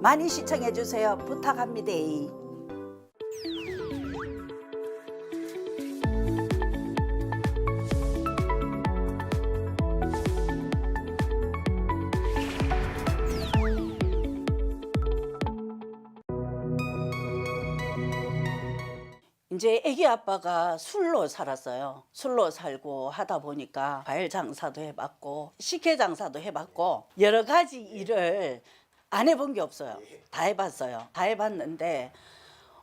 많이 시청해 주세요. 부탁합니다. 이제 아기 아빠가 술로 살았어요. 술로 살고 하다 보니까 과일 장사도 해봤고 식혜 장사도 해봤고 여러 가지 일을 안 해본 게 없어요. 다 해봤어요. 다 해봤는데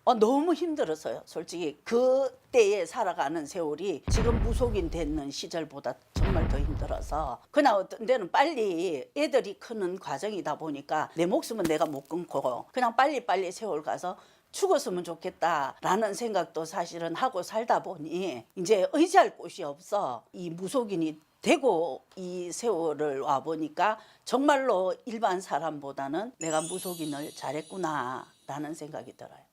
어, 너무 힘들었어요. 솔직히 그때에 살아가는 세월이 지금 무속인 됐는 시절보다 정말 더 힘들어서 그냥 어떤 데는 빨리 애들이 크는 과정이다 보니까 내 목숨은 내가 못 끊고 그냥 빨리빨리 세월 가서 죽었으면 좋겠다라는 생각도 사실은 하고 살다 보니 이제 의지할 곳이 없어 이 무속인이 되고 이 세월을 와 보니까 정말로 일반 사람보다는 내가 무속인을 잘했구나라는 생각이 들어요.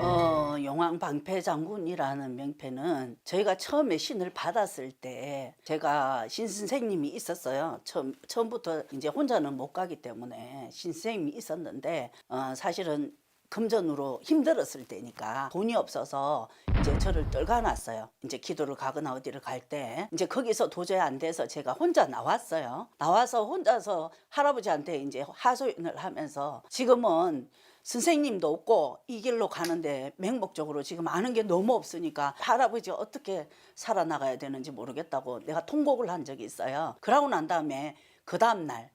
어, 용왕 방패 장군이라는 명패는 저희가 처음에 신을 받았을 때 제가 신 선생님이 있었어요. 처음 처음부터 이제 혼자는 못 가기 때문에 신 선생님이 있었는데 어, 사실은 금전으로 힘들었을 때니까 돈이 없어서 이제 저를 떨가놨어요. 이제 기도를 가거나 어디를 갈 때 이제 거기서 도저히 안 돼서 제가 혼자 나왔어요. 나와서 혼자서 할아버지한테 이제 하소연을 하면서 지금은 선생님도 없고 이 길로 가는데 맹목적으로 지금 아는 게 너무 없으니까 할아버지 어떻게 살아나가야 되는지 모르겠다고 내가 통곡을 한 적이 있어요. 그러고 난 다음에 그 다음날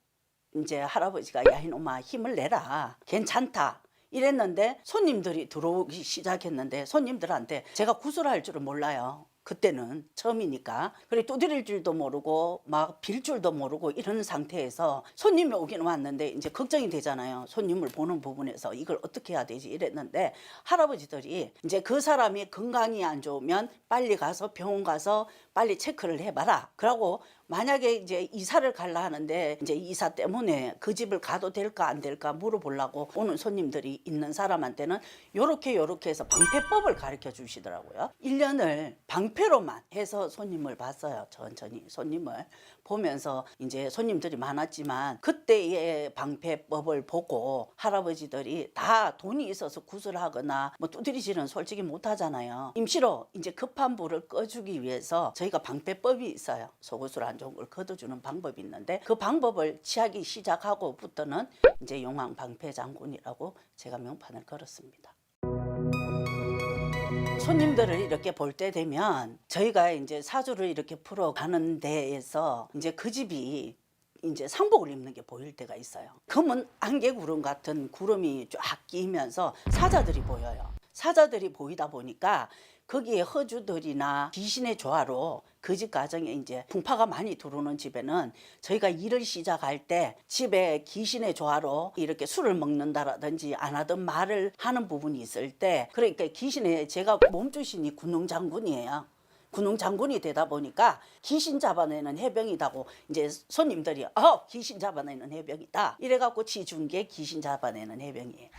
이제 할아버지가 야 이놈아 힘을 내라 괜찮다 이랬는데 손님들이 들어오기 시작했는데 손님들한테 제가 구슬할 줄은 몰라요. 그때는 처음이니까. 그래 두드릴 줄도 모르고 막 빌 줄도 모르고 이런 상태에서 손님이 오긴 왔는데 이제 걱정이 되잖아요. 손님을 보는 부분에서 이걸 어떻게 해야 되지 이랬는데 할아버지들이 이제 그 사람이 건강이 안 좋으면 빨리 가서 병원 가서 빨리 체크를 해봐라. 그러고 만약에 이제 이사를 갈라 하는데 이제 이사 때문에 그 집을 가도 될까 안 될까 물어보려고 오는 손님들이 있는 사람한테는 요렇게 요렇게 해서 방패법을 가르쳐 주시더라고요. 1년을 방패로만 해서 손님을 봤어요. 천천히 손님을 보면서 이제 손님들이 많았지만 그때의 방패법을 보고 할아버지들이 다 돈이 있어서 구슬하거나 뭐 두드리지는 솔직히 못 하잖아요. 임시로 이제 급한 불을 꺼주기 위해서 저희가 방패법이 있어요. 속옷을 안걸 걷어주는 방법이 있는데 그 방법을 취하기 시작하고부터는 이제 용왕 방패 장군이라고 제가 명판을 걸었습니다. 손님들을 이렇게 볼 때 되면 저희가 이제 사주를 이렇게 풀어 가는 데에서 이제 그 집이 이제 상복을 입는 게 보일 때가 있어요. 검은 안개 구름 같은 구름이 쫙 끼면서 사자들이 보여요. 사자들이 보이다 보니까 거기에 허주들이나 귀신의 조화로 그 집 가정에 이제 풍파가 많이 들어오는 집에는 저희가 일을 시작할 때 집에 귀신의 조화로 이렇게 술을 먹는다라든지 안 하던 말을 하는 부분이 있을 때 그러니까 귀신의 제가 몸주신이 군웅 장군이에요. 군웅 장군이 되다 보니까 귀신 잡아내는 해병이다고 이제 손님들이 어 귀신 잡아내는 해병이다 이래갖고 게 귀신 잡아내는 해병이에요.